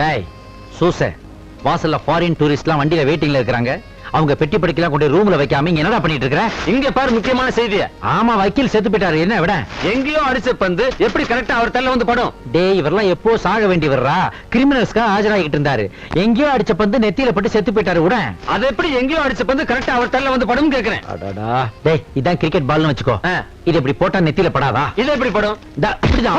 டேய் சூச வாசல்ல ஃபாரின் டூரிஸ்ட்லாம் வண்டியில வெயிட்டிங்ல இருக்காங்க அவங்க பெட்டி படிக்கலாம் கொண்டு ரூம்ல வைக்காம இங்க என்னடா பண்ணிட்டு இருக்கற? இங்க பாரு முக்கியமான செய்திய ஆமா வக்கீல் செத்து போயிட்டாரு. என்ன விட? எங்கேயோ அடிச்ச பந்து எப்படி கரெக்டா அவர் தள்ள வந்து படும்? டேய் இவரெல்லாம் எப்போ சாக வேண்டி வர்றா கிரிமினல்ஸ்க்கா ஆஜராகிட்டு இருந்தாரு. எங்கேயோ அடிச்ச பந்து நெத்தியில பட்டு செத்து போயிட்டாரு விட அது எப்படி எங்கேயோ அடிச்ச பந்து கரெக்டா அவர் தள்ள வந்து படும் கேக்குறேன். அடடா. டேய் இதான் கிரிக்கெட் பால்னு வச்சுக்கோ. இது இப்படி போட்டா நெத்தியில படாதா? இது எப்படி படும்? இப்படிதான்.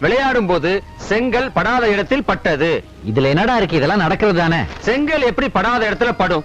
விளையாடும் போது செங்கல் படாத இடத்தில் பட்டது இதுல என்னடா இருக்கு இதெல்லாம் நடக்கிறது தானே செங்கல் எப்படி படாத இடத்துல படும்?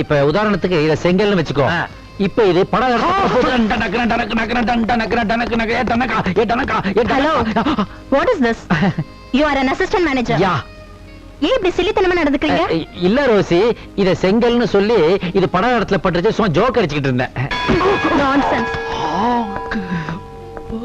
இப்ப உதாரணத்துக்கு இத செங்கல்னு வச்சுக்கோ. இப்ப இது படம் hello what is this you are an assistant manager yeah ஏன் இப்படி சில்லித்தனமா நடந்துக்கிறீங்க இல்ல ரோசி இத செங்கல்னு சொல்லி இது படம் இடத்துல பட்டுச்சு சும்மா ஜோக் அடிச்சுக்கிட்டு இருந்தேன் நான்சென்ஸ்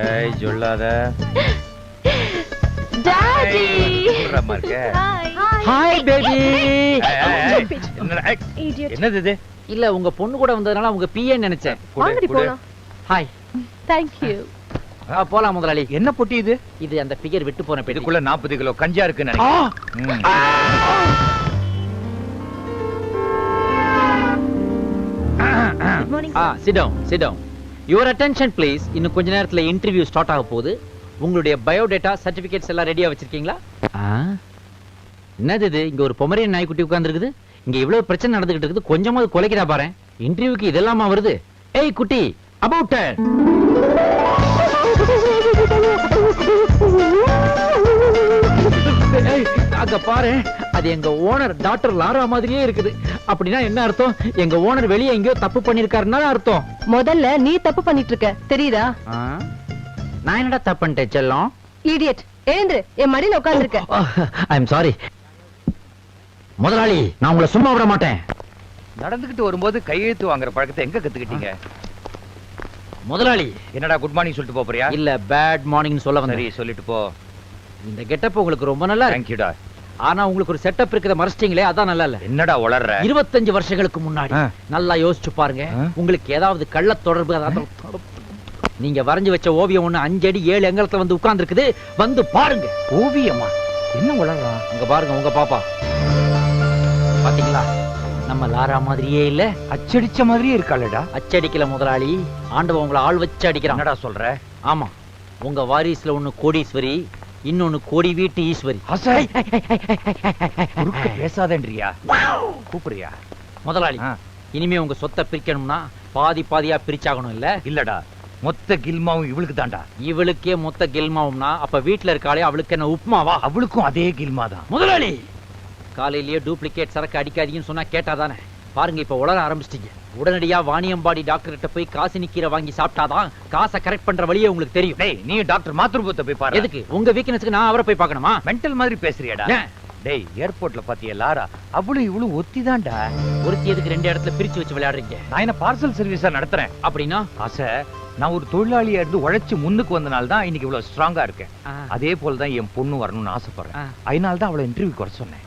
ஏய் சொல்லாத. டாடி. இருக்க? ஹாய். பேபி. என்னது இது? இல்ல உங்க பொண்ணு கூட வந்ததுனால உங்க பிஏ நினைச்சேன். வாங்கடி. போலாம். ஹாய். தேங்க் யூ போலாம் முதலாளி. என்ன பொட்டி இது? இது அந்த பிகர் விட்டு போன பெட்டி. இதுக்குள்ள 40 கிலோ கஞ்சா இருக்குன்னு நினைக்கிறேன். ஆ. Sit down sit down your attention please இன்னும் கொஞ்ச நேரத்துல இன்டர்வியூ ஸ்டார்ட் ஆக போகுது. உங்களுடைய பயோடேட்டா சர்டிபிகேட்ஸ் எல்லாம் ரெடியா வச்சிருக்கீங்களா? என்னது இது? இங்க ஒரு பொமரியன் நாய்க்குட்டி உட்கார்ந்திருக்குது. இங்க இவ்வளவு பிரச்சனை நடந்துகிட்டு இருக்குது. கொஞ்சமாவது குலைக்கிறா பாரு இன்டர்வியூக்கு இதெல்லாமா வருது? ஏய் குட்டி அபவுட் அங்க பாரு அது எங்க ஓனர் டாக்டர் லாரா மாதிரியே இருக்குது. அப்படின்னா என்ன அர்த்தம்? எங்க ஓனர் வெளியே எங்கேயோ தப்பு பண்ணிருக்காருன்னா அர்த்தம்? முதல்ல நீ தப்பு பண்ணிட்டு இருக்க தெரியுதா? நான் என்னடா தப்பு பண்ணிட்டேன் செல்லம்? இடியட் எழுந்துரு. என் மடியில உட்கார்ந்திருக்க. ஐ எம் சாரி முதலாளி நான் உங்களை சும்மா விட மாட்டேன். நடந்துகிட்டு வரும்போது கையெழுத்து வாங்குற பழக்கத்தை எங்க கத்துக்கிட்டீங்க? முதலாளி. என்னடா குட் மார்னிங் சொல்லிட்டு போப் போறியா? இல்ல பேட் மார்னிங் சொல்ல சரி வந்தேன் சொல்லிட்டு போ. இந்த கெட்டப் உங்களுக்கு ரொம்ப நல்லா இருக்கு. தேங்க்யூடா ஆனா உங்களுக்கு ஒரு செட்டப் இருக்கிறத மறைச்சிட்டீங்களே அதான் நல்லா இல்ல. என்னடா உளர்ற? இருபத்தஞ்சு வருஷங்களுக்கு முன்னாடி. நல்லா யோசிச்சு பாருங்க. உங்களுக்கு ஏதாவது கள்ள தொடர்பு நீங்க வரைஞ்சு வச்ச ஓவியம் ஒண்ணு அஞ்சு அடி ஏழு எங்கலத்துல வந்து உட்கார்ந்து இருக்குது வந்து பாருங்க. ஓவியமா? என்ன உளறான் உங்க பாருங்க உங்க பாப்பா. பாத்தீங்களா? நம்ம லாரா மாதிரியே இல்ல. அச்சடிச்ச மாதிரியே இருக்காளடா. அச்சடிக்கல முதலாளி. ஆண்டவன் உங்களை ஆள் வச்சு அடிக்கிறான். என்னடா சொல்ற? ஆமா. உங்க வாரிசுல ஒண்ணு கோடீஸ்வரி இன்னொன்னு கோடி வீட்டு ஈஸ்வரி பேசாதேன்றியா கூப்பிடுறியா முதலாளி. இனிமே உங்க சொத்தை பிரிக்கணும்னா பாதி பாதியா பிரிச்சாகணும் இல்ல இல்லடா மொத்த கில்மாவும் இவளுக்கு தான்டா இவளுக்கே மொத்த கெல்மாவும்னா அப்ப வீட்டுல இருக்காளே அவளுக்கு என்ன உப்புமாவா அவளுக்கும் அதே கில்மா தான் முதலாளி காலையிலேயே டூப்ளிகேட் சரக்கு அடிக்காதீங்கன்னு சொன்னா கேட்டாதானே பாருங்க இப்ப உளர ஆரம்பிச்சிட்டீங்க. உடனடியா வாணியம்பாடி டாக்டர் கிட்ட போய் காசு நிக்கிற வாங்கி சாப்பிட்டாதான் காசை கரெக்ட் பண்ற வழியே உங்களுக்கு தெரியும். டேய் நீ டாக்டர் மாத்ருபத்தை போய் பாரு. எதுக்கு? உங்க வீக்னஸ்க்கு நான் அவரை போய் பார்க்கணுமா? மென்டல் மாதிரி பேசுறியாடா? டேய் ஏர்போர்ட்ல பாத்தியா லாரா? அவளும் இவளும் ஒத்திதான்டா. ஒருத்தி எதுக்கு ரெண்டு இடத்துல பிரிச்சு வச்சு விளையாடுறீங்க? நான் என்ன பார்சல் சர்வீஸா நடத்துறேன்? அப்படின்னா? ஆசை நான் ஒரு தொழிலாளியா இருந்து உழைச்சு முன்னுக்கு வந்தனால தான் இன்னைக்கு இவ்வளவு ஸ்ட்ராங்கா இருக்கேன். அதே போல தான் என் பொண்ணு வரணும்னு ஆசைப்படுறேன். அதனால தான் அவளை இன்டர்வியூ வர சொன்னேன்.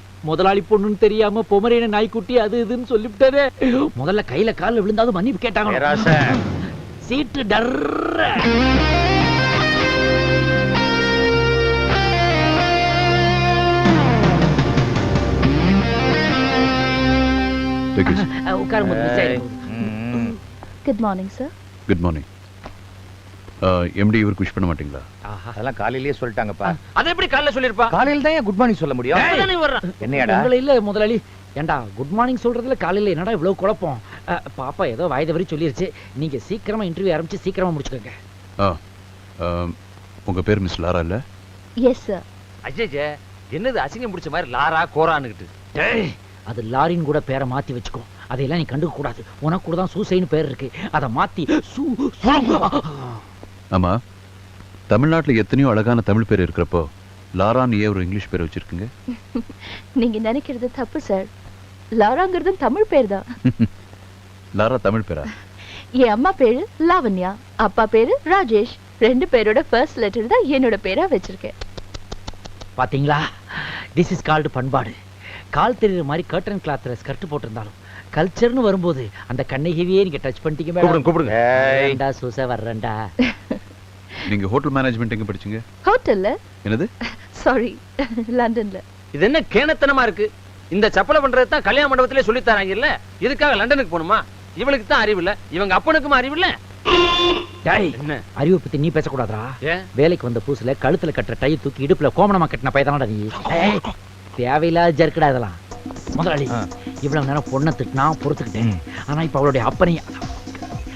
முதலாளி பொண்ணுன்னு தெரியாம பொமரேன நாய்க்குட்டி அது இதுன்னு சொல்லிவிட்டாரே முதல்ல கையில கால்ல விழுந்தாலும் மன்னிப்பு கேட்டாங்க. சீட்டு டர்ற. உட்கார ம். Good morning sir good morning MD இவருக்கு விஷ் பண்ண மாட்டீங்களா? அதெல்லாம் காலையிலேயே சொல்லிட்டாங்கப்பா. அது எப்படி காலைல சொல்லிருப்பா காலையில தான் குட் மார்னிங் சொல்ல முடியும். என்னையாடா? உங்களை இல்ல முதலாளி. ஏண்டா குட் மார்னிங் சொல்றதுல காலையில என்னடா இவ்வளவு குழப்பம்? பாப்பா ஏதோ வாய்த வரி சொல்லிருச்சு. நீங்க சீக்கிரமா இன்டர்வியூ ஆரம்பிச்சு சீக்கிரமா முடிச்சுக்கோங்க. உங்க பேர் மிஸ் லாரா இல்ல? எஸ் சார் அஜய்ஜே என்னது அசிங்கம் பிடிச்ச மாதிரி லாரா கோரான்னுகிட்டு? டேய், அது லாரின் கூட பேரை மாத்தி வச்சுக்கோ. அதையெல்லாம் நீ கண்டுக்க கூடாது உனக்கு கூட தான் சூசைன்னு பேர் இருக்கு. அதை மாத்தி சூ சூ- ஆமா. தமிழ்நாட்டுல எத்தனையோ அழகான தமிழ் பேர் இருக்கிறப்போ லாரான்னு ஏன் ஒரு இங்கிலீஷ் பேர் வச்சிருக்கீங்க. நீங்க நினைக்கிறது தப்பு சார். லாராங்கிறது தமிழ் பேர் தான் லாரா தமிழ் பேரா? என் அம்மா பேரு லாவண்யா அப்பா பேரு ராஜேஷ். ரெண்டு பேரோட ஃபர்ஸ்ட் லெட்டர் தான் என்னோட பேரா வச்சிருக்கேன். பாத்தீங்களா? திஸ் இஸ் கால்டு பண்பாடு. கால் தெரியுற மாதிரி கர்டன் கிளாத்ல ஸ்கர்ட் போட்டிருந்தாலும் கல்ச்சர்னு வரும்போது அந்த கண்ணகிவியே நீங்க டச் பண்ணிட்டீங்க கூப்பிடுங்க மேடம். கூப்பிடுங்க வேண்டா சூச வர்றேன்டா நீங்க ஹோட்டல் மேனேஜ்மெண்ட் எங்க படிச்சீங்க? ஹோட்டல்ல என்னது? சாரி லண்டன்ல இது என்ன கேணத்தனமா இருக்கு? இந்த சப்பலை பண்றது தான் கல்யாண மண்டபத்திலே சொல்லி தராங்க இல்ல இதுக்காக லண்டனுக்கு போகணுமா? இவளுக்கு தான் அறிவு இல்ல. இவங்க அப்பனுக்கும் அறிவு இல்ல. டேய் என்ன? அறிவை பத்தி நீ பேசக்கூடாதா ஏன்? வேலைக்கு வந்த புதுசுல கழுத்துல கட்டுற டை தூக்கி இடுப்புல கோமணமா கட்டின பையதானடா நீ. ஏய், தேவையில்லாத ஜர்க்கடா இதெல்லாம். முதலாளி. இவ்வளவு நேரம் பொண்ணை திட்டினா பொறுத்துக்கிட்டேன். ஆனா இப்ப அவளுடைய அப்பனை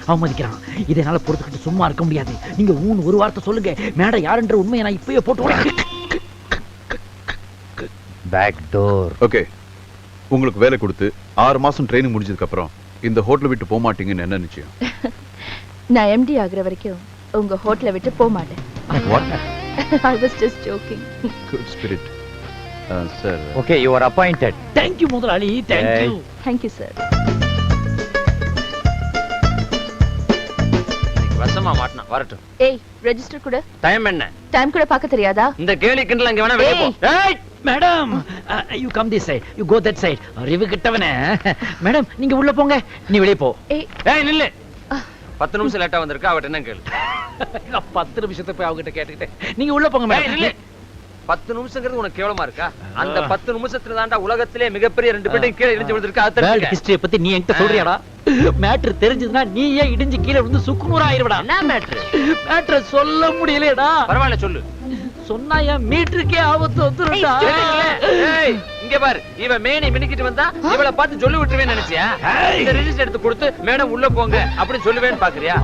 அவமதிக்கிறான். இதை என்னால பொறுத்துக்கிட்டு சும்மா இருக்க முடியாது. நீங்க ஊன் ஒரு வார்த்தை சொல்லுங்க. மேடம் யாருன்ற உண்மையை நான் இப்பயே போட்டு. பேக் டோர் ஓகே உங்களுக்கு வேலை கொடுத்து ஆறு மாசம் ட்ரைனிங் முடிஞ்சதுக்கு அப்புறம் இந்த ஹோட்டலை விட்டு போக மாட்டீங்கன்னு என்ன நிச்சயம்? நான் எம்டி ஆகுற வரைக்கும் உங்க ஹோட்டலை விட்டு போக மாட்டேன் what I was just joking good spirit sir okay you are appointed Thank you முதலாளி. Thank you. Thank you sir வசமா மாட்டினா வரட்டும். ஏய் ரெஜிஸ்டர் கூட. டைம் என்ன? டைம் கூட பார்க்க தெரியாதா? இந்த கேலி கிண்டல் அங்க வேணா வெளியே போ. ஏய். Madam you come this side you go that side அறிவு கிட்டவனே. மேடம் நீங்க உள்ள போங்க. நீ வெளியே போ. ஏய். நில்லு. பத்து நிமிஷம் லேட்டா வந்திருக்கா அவட்ட என்ன கேளு? பத்து நிமிஷத்தை போய் அவகிட்ட கேட்டுக்கிட்டேன். நீங்க உள்ள போங்க ஏய், நில்லு. மேடம் பத்து நிமிஷங்கிறது உனக்கு கேவலமா இருக்கா? அந்த பத்து நிமிஷத்துல தாண்டா உலகத்திலே மிகப்பெரிய ரெண்டு பேட்டையும் கீழே இடிஞ்சு விழுந்திருக்கா. ஹிஸ்டரியை பத்தி நீ என்கிட்ட சொல்றியாடா? மேட்ரு தெரிஞ்சதுன்னா நீ ஏன் இடிஞ்சு கீழே விழுந்து சுக்குநூறு ஆயிருவடா. என்ன மேட்ரு மேட்ரை சொல்ல முடியலடா பரவாயில்ல சொல்லு. சொன்னா என் மீட்டருக்கே ஆபத்து வந்துருடா இங்க பாரு இவ மேனி மினுக்கிட்டு வந்தா இவள பார்த்து சொல்லி விட்டுருவேன்னு நினைச்சியா. இந்த ரெஜிஸ்டர் எடுத்து கொடுத்து மேடம் உள்ள போங்க அப்படின்னு சொல்லுவேன்னு பாக்குறியா.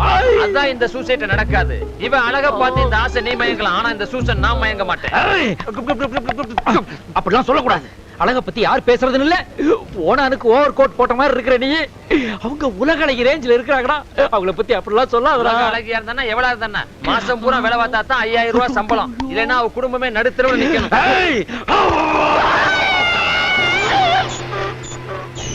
அதான் இந்த சூசைட் நடக்காது. இவ அழகா பார்த்து இந்த ஆசை நீ மயங்கலாம் ஆனா இந்த சூசன் நான் மயங்க மாட்டேன். அப்படிலாம் சொல்லக்கூடாது. அழக பத்தி யார் பேசுறதுன்னு இல்ல. ஓனானுக்கு ஓவர் கோட் போட்ட மாதிரி இருக்கிற நீ. அவங்க உலக அழகி ரேஞ்சில இருக்கிறாங்கடா. அவங்கள பத்தி அப்படிலாம் சொல்லாதடா. உலக அழகியா இருந்தா எவ்வளவு இருந்தா மாசம் பூரா வேலை பார்த்தா தான் ஐயாயிரம் ரூபாய் சம்பளம். இல்லைன்னா அவ குடும்பமே நடுத்தரவுல நிக்கணும்.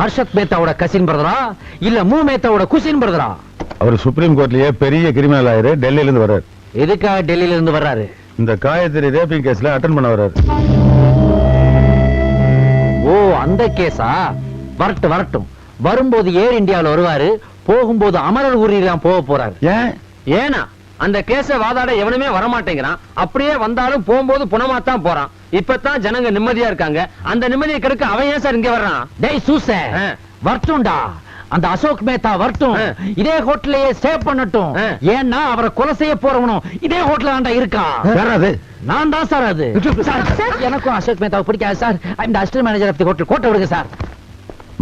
ஹர்ஷத் மேத்தாவோட கசின் பிரதரா இல்ல மூ மேத்தாவோட குசின் பிரதரா அவர் சுப்ரீம் கோர்ட்லயே பெரிய கிரிமினல் ஆயிரு டெல்லியில இருந்து வர்றாரு. எதுக்காக டெல்லியில இருந்து வர்றாரு? இந்த காயத்ரி ரேப்பிங் கேஸ்ல அட்டன் பண்ண வர்றாரு. ஓ அந்த கேஸா வரட்டும் வரட்டும். வரும்போது ஏர் இந்தியாவுல வருவாரு போகும்போது அமரர் ஊரிலாம் போக போறாரு. ஏன்? ஏனா அந்த கேஸ வாதாட எவனுமே வரமாட்டேங்கிறான். அப்படியே வந்தாலும் போகும்போது புனமாத்தான் போறான். இப்பதான் ஜனங்க நிம்மதியா இருக்காங்க. அந்த நிம்மதியை கெடுக்க அவன் ஏன் சார் இங்க வர்றான்? டேய் சூச. வரட்டும்டா. அந்த அசோக் மேத்தா வரட்டும். இதே ஹோட்டலையே ஸ்டே பண்ணட்டும். ஏன்னா அவரை கொலை செய்ய போறவனும் இதே ஹோட்டல் தான்டா இருக்கான் யாராது நான் தான் சார் அது. எனக்கும் அசோக் மேத்தாவை பிடிக்காது சார். இந்த assistant manager of the hotel கோட்டை விடுங்க சார்.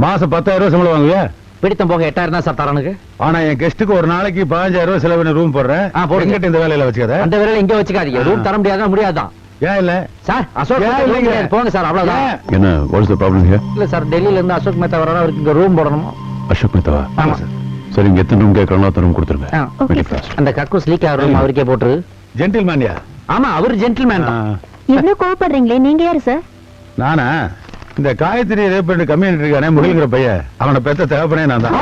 மாசம் பத்தாயிரம் ரூபாய் சம்பளம் வாங்குவியா? பிடித்தம் போக எட்டாயிரம் தான் சார் தரனுக்கு ஆனா என் கெஸ்ட்டுக்கு ஒரு நாளைக்கு பதினஞ்சாயிரம் ரூபாய் செலவு ரூம் போடுறேன். எங்கிட்ட இந்த வேலையில வச்சுக்காத. அந்த விரல இங்க வச்சுக்காதீங்க. ரூம் தர முடியாதான் முடியாதான் ஏன் இல்ல? சார் அசோக். போங்க சார் அவ்வளவுதான்? என்ன வாட்ஸ் த ப்ராப்ளம் ஹியர் இல்ல சார் டெல்லியில இருந்து அசோக் மேத்தா வரணும் அவருக்கு இங்க ரூம் போடணும்? அசோக் மேத்தாவா? ஆமா. சரி. இங்க எத்தனை ரூம் கேட்கறாங்களோ அத்தனை ரூம் கொடுத்துருங்க. அந்த கக்கூஸ் லீக் ஆகிற ரூம் அவருக்கே போட்டுரு. ஜென்டில் மேன்யா ஆமா அவர் ஜென்டில்மேன் தான். இவ்ளோ கோவப்படுறீங்களே? நீங்க யாரு சார்? நானா? இந்த காயத்ரி ரேப் பண்ணி கம்யூனிட்டி இருக்கானே முகில்ங்கிற பையன். அவனை பெத்த தேவைப்பனே நான் தான்